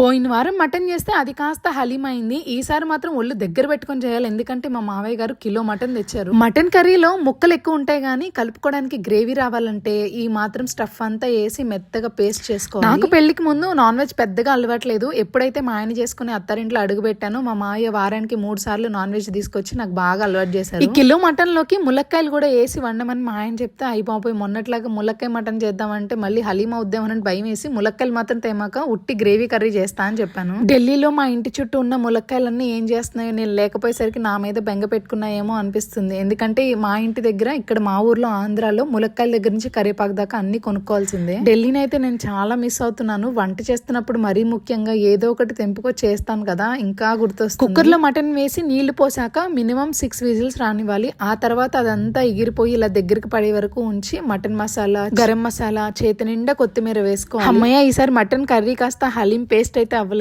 పోయిన వారం మటన్ చేస్తే అది కాస్త హలీం అయింది ఈసారి మాత్రం ఒళ్ళు దగ్గర పెట్టుకొని చేయాలి. ఎందుకంటే మా మావయ్య గారు కిలో మటన్ తెచ్చారు. మటన్ కర్రీలో ముక్కలు ఎక్కువ ఉంటాయి కానీ కలుపుకోవడానికి గ్రేవీ రావాలంటే ఈ మాత్రం స్టఫ్ అంతా వేసి మెత్తగా పేస్ట్ చేసుకోవాలి. నాకు పెళ్ళికి ముందు నాన్ వెజ్ పెద్దగా అలవాట్లేదు. ఎప్పుడైతే మా ఆయన చేసుకుని అత్తారింట్లో అడుగు పెట్టానో మా మావయ్య వారానికి మూడు సార్లు నాన్ వెజ్ తీసుకొచ్చి నాకు బాగా అలవాటు చేశారు. ఈ కిలో మటన్లోకి ములక్కాయలు కూడా వేసి వండమని మా ఆయన చెప్తే అయిపోయి మొన్నట్లాగా ములక్కాయ మటన్ చేద్దామంటే మళ్ళీ హలీం అవుద్దామని భయం వేసి ములక్కాయలు మాత్రం తేమాక ఉట్టి గ్రేవీ కర్రీ చేస్తా అని చెప్పాను. ఢిల్లీలో మా ఇంటి చుట్టూ ఉన్న ములక్కాయలన్నీ ఏం చేస్తున్నాయో నేను లేకపోయేసరికి నా మీద బెంగ పెట్టుకున్నాయేమో అనిపిస్తుంది. ఎందుకంటే మా ఇంటి దగ్గర ఇక్కడ మా ఊర్లో ఆంధ్రాలో ములక్కాయల దగ్గర నుంచి కరివేపాకు దాకా అన్ని కొనుక్కోవాల్సిందే. ఢిల్లీని అయితే నేను చాలా మిస్ అవుతున్నాను. వంట చేస్తున్నప్పుడు మరీ ముఖ్యంగా ఏదో ఒకటి తెంపుకో చేస్తాను కదా ఇంకా గుర్తొస్తుంది. కుక్కర్లో మటన్ వేసి నీళ్ళు పోసాక మినిమం సిక్స్ విజిల్స్ రానివ్వాలి. ఆ తర్వాత అదంతా ఎగిరిపోయి ఇలా దగ్గరికి పడే వరకు ఉంచి మటన్ మసాలా గరం మసాలా చేతి నిండా కొత్తిమీర వేసుకో అమ్మయ్య ఈసారి మటన్ కర్రీ కాస్త హలీం పేస్ట్ అయితే అవ్వలేదు.